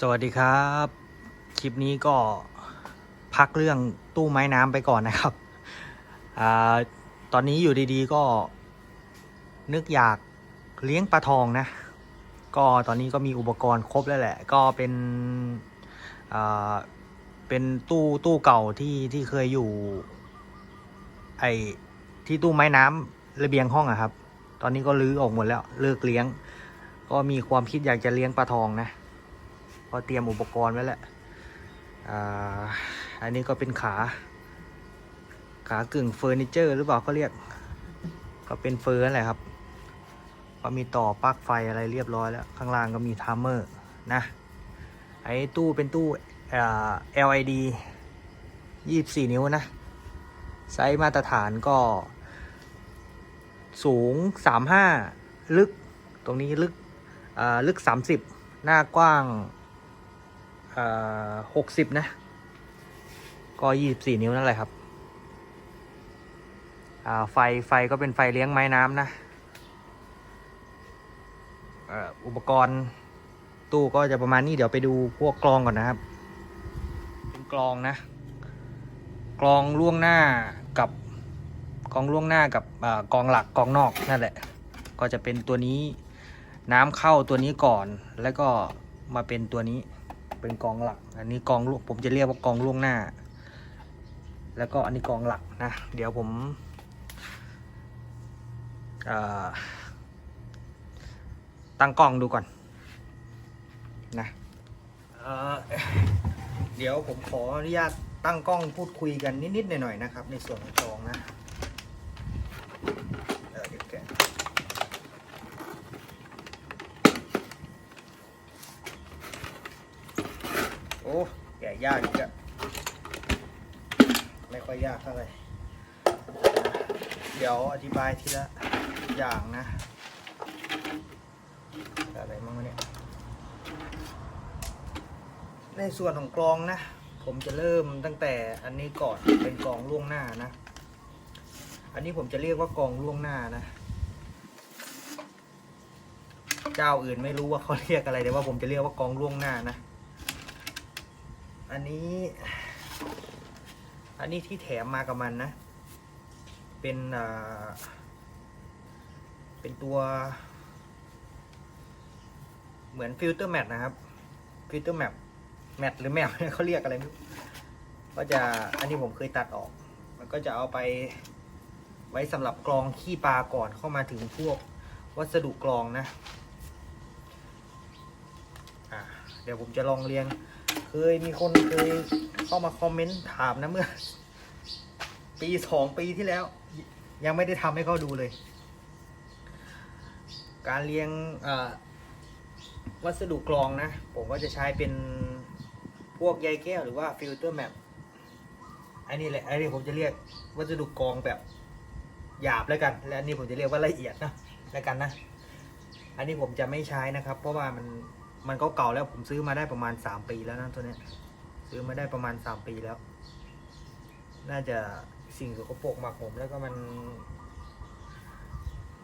สวัสดีครับ คลิปนี้ก็พักเรื่องตู้ไม้น้ำไปก่อนนะครับอตอนนี้อยู่ดีๆก็ นึกอยากเลี้ยงปลาทองนะ ก็ตอนนี้ก็มีอุปกรณ์ครบแล้วแหละ ก็เป็นเป็นตู้ตู้เก่าที่ที่เคยอยู่ ไอที่ตู้ไม้น้ำระเบียงห้องอะครับ ตอนนี้ก็รื้อออกหมดแล้วเลิกเลี้ยง ก็มีความคิดอยากจะเลี้ยงปลาทองนะ ก็เตรียมอุปกรณ์ไว้แล้วอ,อันนี้ก็เป็นขา ขากึ่งเฟอร์นิเจอร์หรือเปล่าเขาเรียก ก็เป็นเฟอร์นั่นแหละครับ ก็มีต่อปลั๊กไฟอะไรเรียบร้อยแล้ว ข้างล่างก็มีไทม์เมอร์นะ ไอ้ตู้เป็นตู้อ่า LED 24 นิ้วนะ ไซส์มาตรฐานก็ สูง 35 ลึก ตรงนี้ลึกอ่าลึก 30 หน้ากว้าง หกสิบนะ ก็ยี่สิบสี่นิ้วนั่นแหละครับไฟไฟก็เป็นไฟเลี้ยงไม้น้ำนะอุปกรณ์ตู้ก็จะประมาณนี้เดี๋ยวไปดูพวกกรองก่อนนะครับ เป็นกรองนะกรองล่วงหน้ากับกรองล่วงหน้ากับอกรองหลักกรองนอกนั่นแหละ ก็จะเป็นตัวนี้น้ำเข้าตัวนี้ก่อนแล้วก็มาเป็นตัวนี้ เป็นกองหลัก อันนี้กองลูกผมจะเรียกว่ากองล่วงหน้า แล้วก็อันนี้กองหลักนะ เดี๋ยวผมตั้งกล้องดูก่อนนะเเดี๋ยวผมขออนุญาตตั้งกล้องพูดคุยกันนิดๆหน่อยๆนะครับ ในส่วนของกองนะเออเดี๋ยวแกะ โอ้แกะ ยากอีกอะไม่ค่อยยากเท่าไหร่เดี๋ยวอธิบายทีละอย่างนะอะไรมั่งเนี่ยในส่วนของกรองนะ ผมจะเริ่มตั้งแต่อันนี้ก่อนเป็นกรองล่วงหน้านะ อันนี้ผมจะเรียกว่ากรองล่วงหน้านะ เจ้าอื่นไม่รู้ว่าเขาเรียกอะไรแต่ว่าผมจะเรียกว่ากรองล่วงหน้านะ อันนี้ อันนี้ที่แถมมากับมันนะ เป็นอ่าเป็นตัว เหมือนฟิลเตอร์แมทนะครับ ฟิลเตอร์แมทแมทหรือแมวเขาเรียกอะไรไม่รู้ก็จะอันนี้ผมเคยตัดออก มันก็จะเอาไปไว้สำหรับกรองขี้ปลาก่อนเข้ามาถึงพวกวัสดุกรองนะ เดี๋ยวผมจะลองเรียง เคยมีคนเคยเข้ามาคอมเมนต์ถามนะเมื่อ ปีสองปีที่แล้ว ยังไม่ได้ทำให้เขาดูเลย การเรียงวัสดุกรองนะ ผมก็จะใช้เป็นพวกใยแก้วหรือว่าฟิลเตอร์แมปอันนี้แหละอันนี้ผมจะเรียกวัสดุกรองแบบหยาบแล้วกัน และอันนี้ผมจะเรียกว่าละเอียดนะแล้วกันนะ อันนี้ผมจะไม่ใช้นะครับ เพราะว่ามัน มันก็เก่าแล้วผมซื้อมาได้ประมาณสามปีแล้วนะตัวเนี้ย ซื้อมาได้ประมาณสามปีแล้ว น่าจะสิ่งสกปรกหมักผมแล้วก็มัน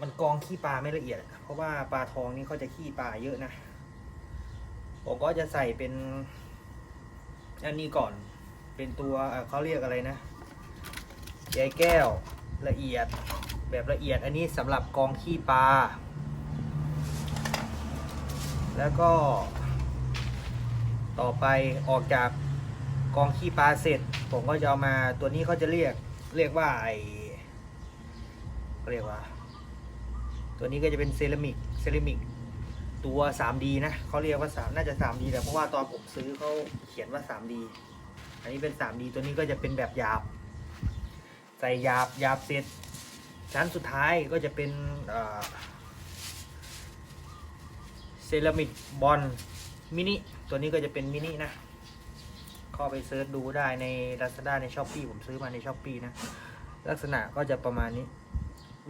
มันกองขี้ปลาไม่ละเอียด เพราะว่าปลาทองนี่เขาจะขี้ปลาเยอะนะผมก็จะใส่เป็น อันนี้ก่อน เป็นตัวเขาเรียกอะไรนะใยแก้วละเอียดแบบละเอียด อันนี้สำหรับกองขี้ปลา แล้วก็ ต่อไปออกจากกองขี้ปลาเสร็จ ผมก็จะเอามาตัวนี้เขาจะเรียกเรียกว่าไอเขาเรียกว่า ตัวนี้ก็จะเป็นเซรามิกเซรามิกตัว 3D นะเขาเรียกว่า 3 น่าจะ 3D แต่เพราะว่าตอนผมซื้อเขาเขียนว่า 3D อันนี้เป็น 3D ตัวนี้ก็จะเป็นแบบหยาบ ใส่หยาบหยาบเสร็จชั้นสุดท้ายก็จะเป็นอ่อ เซรามิกบอลมินิตัวนี้ก็จะเป็นมินินะเข้าไปเซิร์ชดูได้ใน Lazada ใน s h อ p e e ผมซื้อมาใน s h อ p e e นะ ลักษณะก็จะประมาณนี้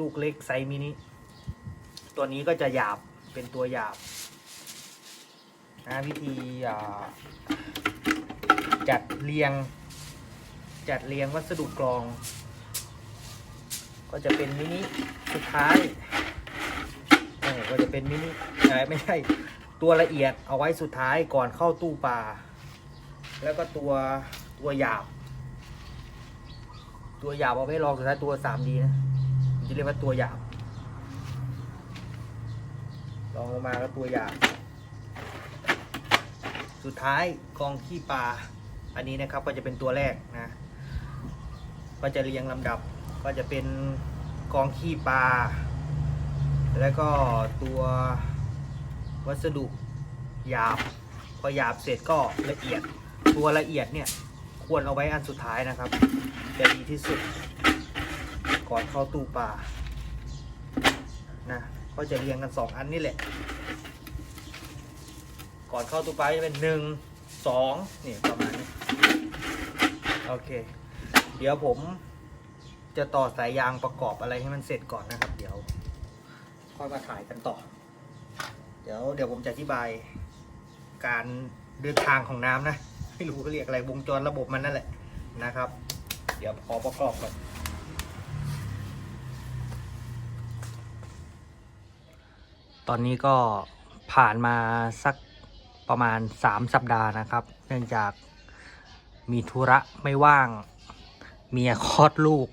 ลูกเล็กไซส์มินิตัวนี้ก็จะหยาบเป็นตัวหยาบนะวิธีจัดเรียง จัดเรียงวัสดุกรอง ก็จะเป็นมินิสุดท้าย ก็จะเป็นมินิไม่ใช่ตัวละเอียดเอาไว้สุดท้ายก่อนเข้าตู้ปลาแล้วก็ตัวตัวหยาบ ตัวหยาบเอาไว้ลองสุดท้ายตัวสามดีนะมันจะเรียกว่าตัวหยาบลองลงมาแล้วตัวหยาบสุดท้ายกองขี้ปลาอันนี้นะครับก็จะเป็นตัวแรกนะ ก็จะเรียงลำดับก็จะเป็นกองขี้ปลา แล้วก็ตัววัสดุหยาบ พอหยาบเสร็จก็ละเอียด ตัวละเอียดเนี่ยควรเอาไว้อันสุดท้ายนะครับ จะดีที่สุด ก่อนเข้าตู้ปลานะก็จะเรียงกันสองอันนี่แหละ ก่อนเข้าตู้ปลาจะเป็นหนึ่งสองนี่ประมาณนี้โอเค เดี๋ยวผมจะต่อสายยางประกอบอะไรให้มันเสร็จก่อนนะครับ เดี๋ยว ค่อยมาถ่ายกันต่อ เดี๋ยวเดี๋ยวผมจะอธิบาย การเดินทางของน้ำนะ ไม่รู้เขาเรียกอะไรวงจรระบบมันนั่นแหละนะครับ เดี๋ยวขอประกอบก่อนตอนนี้ก็ผ่านมาสักประมาณ 3 สัปดาห์นะครับ เนื่องจากมีธุระไม่ว่าง เมียคลอดลูก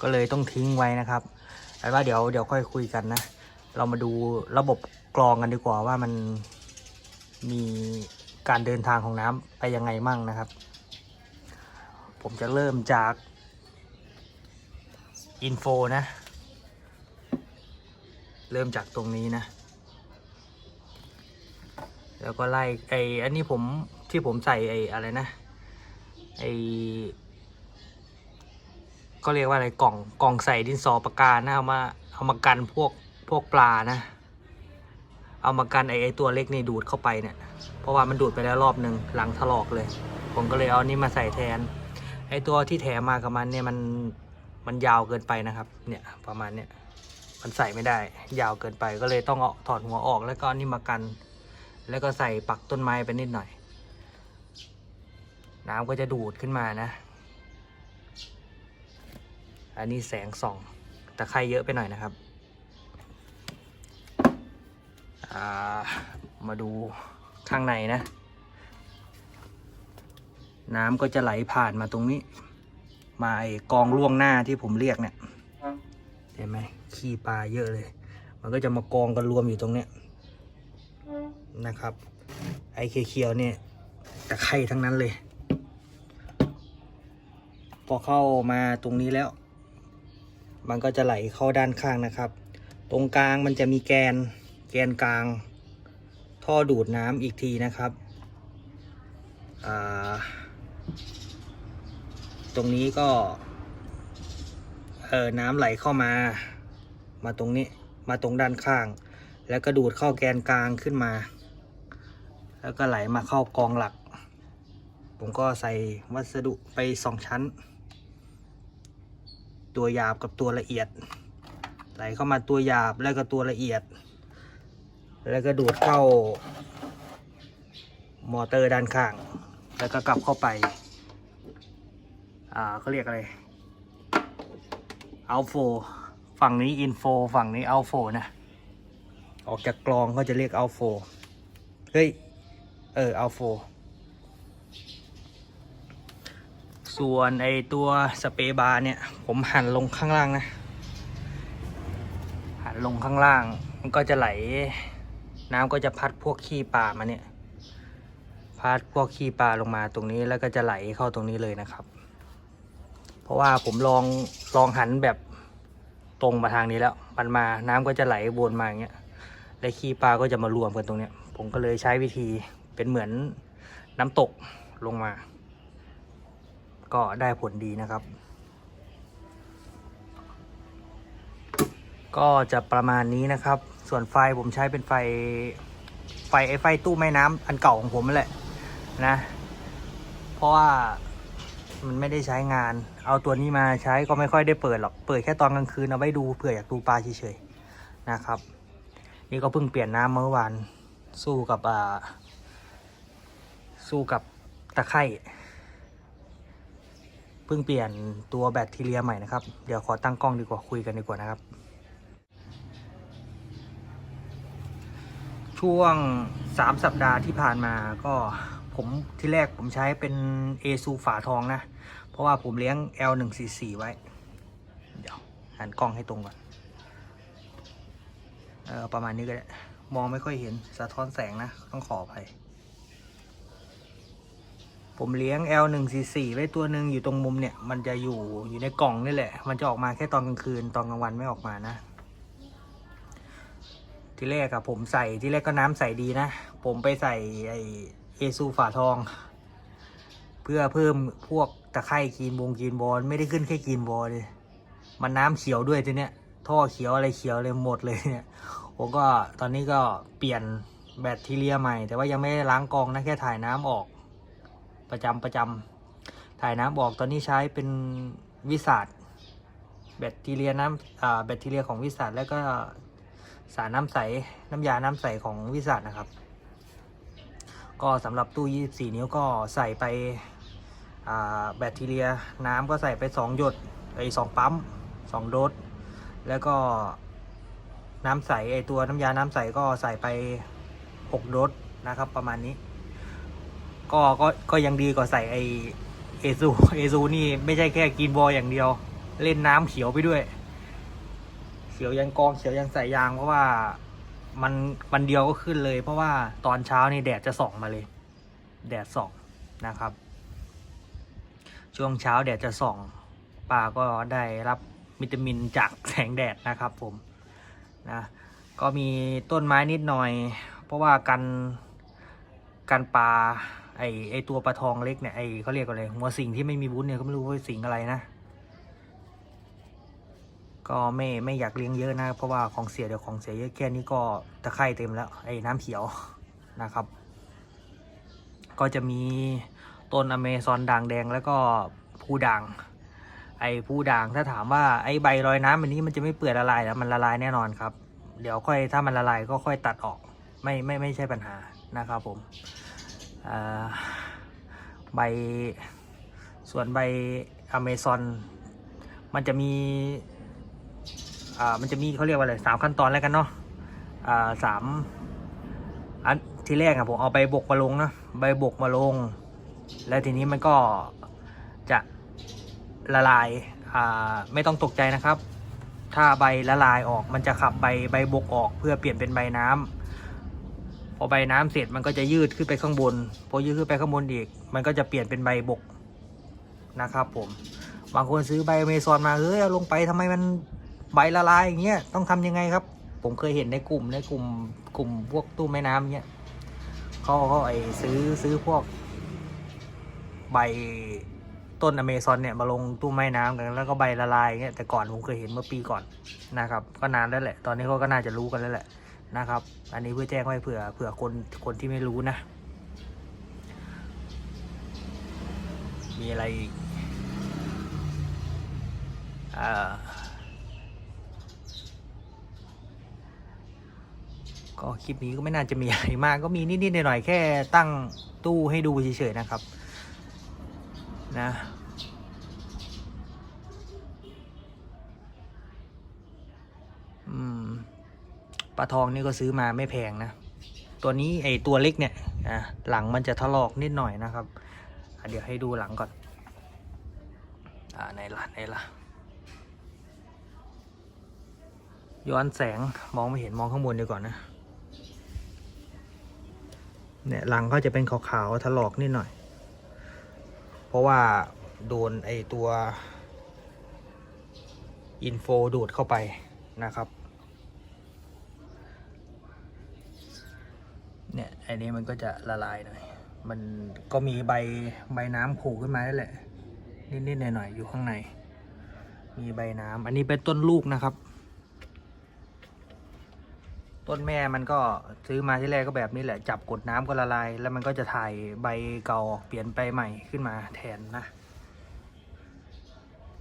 ก็เลยต้องทิ้งไว้นะครับแต่ว่าเดี๋ยวเดี๋ยวค่อยคุยกันนะ เรามาดูระบบกรองกันดีกว่าว่ามันมีการเดินทางของน้ำไปยังไงมั่งนะครับ ผมจะเริ่มจากอินโฟนะ เริ่มจากตรงนี้นะ แล้วก็ไล่ไออันนี้ผมที่ผมใส่ไออะไรนะไอก็เรียกว่าอะไรกล่องกล่องใส่ดินสอปากกานะเอามาเอามากันพวก พวกปลานะ เอามากันไอไอตัวเล็กนี่ดูดเข้าไปเนี่ย เพราะว่ามันดูดไปแล้วรอบหนึ่งหลังถลอกเลย ผมก็เลยเอานี่มาใส่แทน ไอตัวที่แถมมากับมันเนี่ยมันมันยาวเกินไปนะครับ เนี่ยประมาณเนี้ยมันใส่ไม่ได้ ยาวเกินไปก็เลยต้องเอาถอดหัวออกแล้วก็นี่มากัน แล้วก็ใส่ปักต้นไม้ไปนิดหน่อย น้ำก็จะดูดขึ้นมานะ อันนี้แสงส่อง แตะไคร่เยอะไปหน่อยนะครับ มาดูข้างในนะ น้ำก็จะไหลผ่านมาตรงนี้ มาไอ้กองล่วงหน้าที่ผมเรียกเนี่ยเห็นไหมขี้ปลาเยอะเลย มันก็จะมากองกันรวมอยู่ตรงเนี้ยนะครับ ไอ้เขียวเนี่ยตะไคร่ทั้งนั้นเลย พอเข้ามาตรงนี้แล้ว มันก็จะไหลเข้าด้านข้างนะครับ ตรงกลางมันจะมีแกน แกนกลาง ท่อดูดน้ำอีกทีนะครับ ตรงนี้ก็เออน้ำไหลเข้ามา มาตรงนี้มาตรงด้านข้าง แล้วก็ดูดเข้าแกนกลางขึ้นมา แล้วก็ไหลมาเข้ากองหลัก ผมก็ใส่วัสดุไปสองชั้น ตัวหยาบกับตัวละเอียด ไหลเข้ามาตัวหยาบแล้วก็ตัวละเอียด แล้วก็ดูดเข้ามอเตอร์ด้านข้าง แล้วก็กลับเข้าไป อ่าเขาเรียกอะไรเอาโฟฝั่งนี้อินโฟฝั่งนี้เอาโฟนะ ออกจากกลองก็จะเรียกเอาโฟเฮ้ย เออเอาโฟส่วนไอตัวสเปรย์บาร์เนี่ย ผมหันลงข้างล่างนะ หันลงข้างล่าง มันก็จะไหล น้ำก็จะพัดพวกขี้ปลามาเนี่ย พัดพวกขี้ปลาลงมาตรงนี้แล้วก็จะไหลเข้าตรงนี้เลยนะครับ เพราะว่าผมลองลองหันแบบตรงมาทางนี้แล้ว มันมาน้ำก็จะไหลวนมาอย่างเงี้ย และขี้ปลาก็จะมารวมกันตรงเนี้ย ผมก็เลยใช้วิธีเป็นเหมือนน้ำตกลงมา ก็ได้ผลดีนะครับ ก็จะประมาณนี้นะครับ ส่วนไฟผมใช้เป็นไฟ ไฟไอ้ไฟตู้แม่น้ำอันเก่าของผมนั่นแหละนะ เพราะว่ามันไม่ได้ใช้งาน เอาตัวนี้มาใช้ก็ไม่ค่อยได้เปิดหรอก เปิดแค่ตอนกลางคืนเอาไว้ดูเผื่ออยากดูปลาเฉยๆนะครับ นี่ก็เพิ่งเปลี่ยนน้ำเมื่อวาน สู้กับอ่าสู้กับตะไคร่เพิ่งเปลี่ยนตัวแบคทีเรียใหม่นะครับ เดี๋ยวขอตั้งกล้องดีกว่าคุยกันดีกว่านะครับ ช่วงสามสัปดาห์ที่ผ่านมาก็ผมที่แรกผมใช้เป็นเอซูฝาทองนะ เพราะว่าผมเลี้ยง L144 ไว้ เดี๋ยวหันกล้องให้ตรงก่อน เออประมาณนี้ก็ได้ มองไม่ค่อยเห็นสะท้อนแสงนะ ต้องขออภัย ผมเลี้ยง L144 ไว้ตัวหนึ่งอยู่ตรงมุมเนี่ย มันจะอยู่อยู่ในกล่องนี่แหละ มันจะออกมาแค่ตอนกลางคืน ตอนกลางวันไม่ออกมานะ ที่แรกอะผมใส่ที่แรกก็น้ำใส่ดีนะ ผมไปใส่ไอเอซูฝาทอง เพื่อเพิ่มพวกตะไคร่กีนบงกีนบอลไม่ได้ขึ้นแค่กีนบอลเลยมันน้ำเขียวด้วยทีเนี้ยท่อเขียวอะไรเขียวเลยหมดเลยเนี่ยผมก็ตอนนี้ก็เปลี่ยนแบตทีเรียใหม่ แต่ว่ายังไม่ได้ล้างกองนะแค่ถ่ายน้ำออก ประจำประจำถ่ายน้ำออกตอนนี้ใช้เป็นวิสาดแบคทีเรียน้ำอ่าแบคทีเรียของวิสาดแล้วก็ สารน้ำใสน้ำยาน้ำใสของวิสาดนะครับ ก็สำหรับตู้ 24 นิ้วก็ใส่ไปแบคทีเรียน้ำก็ใส่ไป 2 หยดไอ้สองปั๊ม2โดสแล้วก็น้ำใสไอตัวน้ำยาน้ำใสก็ใส่ไป 6 โดสนะครับประมาณนี้ ก็ก็ก็ยังดีกว่าใส่ไอเอซูเอซูนี่ไม่ใช่แค่กินบอลอย่างเดียว เล่นน้ำเขียวไปด้วย เขียวยันกองเขียวยันสายยางเพราะว่ามันวันเดียวก็ขึ้นเลย เพราะว่าตอนเช้านี่แดดจะส่องมาเลย แดดส่องนะครับ ช่วงเช้าแดดจะส่องป่าก็ได้รับวิตามินจากแสงแดดนะครับผมนะก็มีต้นไม้นิดหน่อย เพราะว่ากันกันปลาไอไอตัวปลาทองเล็กเนี่ยไอเขาเรียกอะไรหัวสิงที่ไม่มีบุ้นเนี่ยก็ไม่รู้ว่าสิงอะไรนะ ก็ไม่ไม่อยากเลี้ยงเยอะนะเพราะว่าของเสียเดี๋ยวของเสียเยอะแค่นี้ก็ตะไคร่เต็มแล้วไอ้น้ำเขียวนะครับ ก็จะมีต้นอเมซอนด่างแดงแล้วก็ผู้ด่าง ไอ้ผู้ด่างถ้าถามว่าไอ้ใบลอยน้ำอันนี้มันจะไม่เปื่อยละลายแล้วมันละลายแน่นอนครับ เดี๋ยวค่อยถ้ามันละลายก็ค่อยตัดออกไม่ไม่ไม่ใช่ปัญหานะครับผมอ่าใบส่วนใบอเมซอนมันจะมี อ่ามันจะมีเขาเรียกว่าอะไรสามขั้นตอนแล้วกันเนาะอ่าสามอันที่แรกอะผมเอาใบบกมาลงนะใบบกมาลง แล้วทีนี้มันก็จะละลายอ่าไม่ต้องตกใจนะครับ ถ้าใบละลายออกมันจะขับใบใบบกออกเพื่อเปลี่ยนเป็นใบน้ำพอใบน้ำเสร็จมันก็จะยืดขึ้นไปข้างบน พอยืดขึ้นไปข้างบนอีก มันก็จะเปลี่ยนเป็นใบบกนะครับ ผม บางคนซื้อใบอเมซอนมาเฮ้ยเอาลงไปทำไมมัน ใบละลายอย่างเงี้ยต้องทำยังไงครับ ผมเคยเห็นในกลุ่มในกลุ่มกลุ่มพวกตู้แม่น้ำเงี้ยเขาเขาไอซื้อซื้อพวก ใบต้นอเมซอนเนี่ยมาลงตู้ไม้น้ำกันแล้วก็ใบละลายเงี้ยแต่ก่อนผมเคยเห็นเมื่อปีก่อนนะครับ ก็นานแล้วแหละ ตอนนี้เขาก็น่าจะรู้กันแล้วแหละนะครับ อันนี้เพื่อแจ้งไว้เผื่อเผื่อคนคนที่ไม่รู้นะ มีอะไรอ่า ก็คลิปนี้ก็ไม่น่าจะมีอะไรมากก็มีนิดๆหน่อยๆแค่ตั้งตู้ให้ดูเฉยๆนะครับ นะอืมปลาทองนี่ก็ซื้อมาไม่แพงนะ ตัวนี้ไอตัวเล็กเนี่ยอะหลังมันจะถลอกนิดหน่อยนะครับ เดี๋ยวให้ดูหลังก่อน อ่าไหนล่ะไหนล่ะ ย้อนแสงมองไม่เห็นมองข้างบนดีก่อนนะ เนี่ยหลังเขาจะเป็นขาวๆถลอกนิดหน่อย เพราะว่าโดนไอตัวอินโฟดูดเข้าไปนะครับเนี่ยไอนี้มันก็จะละลายหน่อย มันก็มีใบใบน้ำผล่ขึ้นมาได้แหละ นิดๆหน่อยๆอยู่ข้างใน มีใบน้ำอันนี้เป็นต้นลูกนะครับ ต้นแม่มันก็ซื้อมาที่แรกก็แบบนี้แหละ จับกดน้ำก็ละลาย แล้วมันก็จะถ่ายใบเก่าออกเปลี่ยนไปใหม่ขึ้นมาแทนนะ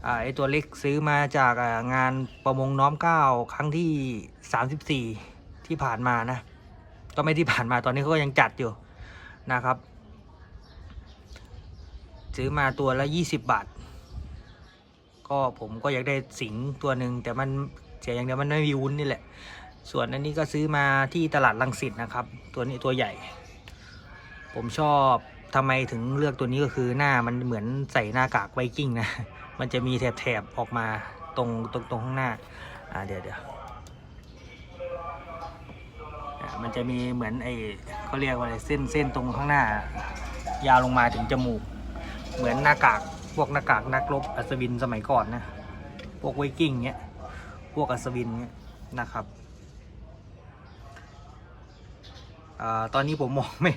อ่าไอตัวเล็กซื้อมาจากงานประมงน้อมเก้าครั้งที่สามสิบสี่ที่ผ่านมานะ ก็ไม่ที่ผ่านมาตอนนี้เขาก็ยังจัดอยู่นะครับ ซื้อมาตัวละยี่สิบบาท ก็ผมก็อยากได้สิงตัวหนึ่งแต่มันเสียอย่างเดียวมันไม่มีวุ้นนี่แหละ ส่วนอันนี้ก็ซื้อมาที่ตลาดลังสิตนะครับ ตัวนี้ตัวใหญ่ ผมชอบทำไมถึงเลือกตัวนี้ก็คือหน้ามันเหมือนใส่หน้ากากไวกิ้งนะ มันจะมีแถบๆออกมาตรงตรงตรงข้างหน้า อ่าเดี๋ยวเดี๋ยวมันจะมีเหมือนไอเขาเรียกว่าอะไรเส้นเส้นตรงข้างหน้า ยาวลงมาถึงจมูก เหมือนหน้ากากพวกหน้ากากนักรบอัศวินสมัยก่อนนะ พวกไวกิ้งเนี้ย พวกอัศวินเนี้ยนะครับ อตอนนี้ผมมองไม่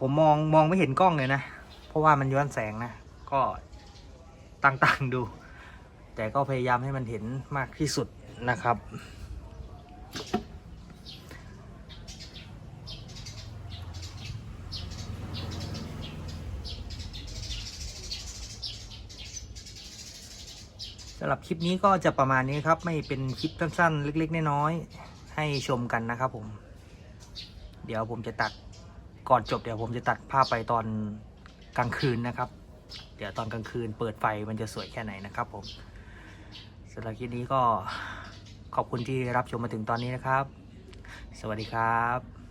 ผมมองมองไม่เห็นกล้องเลยนะ เพราะว่ามันย้อนแสงนะ ก็ตั้งๆดู แต่ก็พยายามให้มันเห็นมากที่สุดนะครับ สำหรับคลิปนี้ก็จะประมาณนี้ครับ ไม่เป็นคลิปสั้นๆ เล็ก ๆ น้อยๆให้ชมกันนะครับผม เดี๋ยวผมจะตัดก่อนจบเดี๋ยวผมจะตัดภาพไปตอนกลางคืนนะครับ เดี๋ยวตอนกลางคืนเปิดไฟมันจะสวยแค่ไหนนะครับผมสำหรับคลิปนี้ก็ขอบคุณที่รับชมมาถึงตอนนี้นะครับ สวัสดีครับ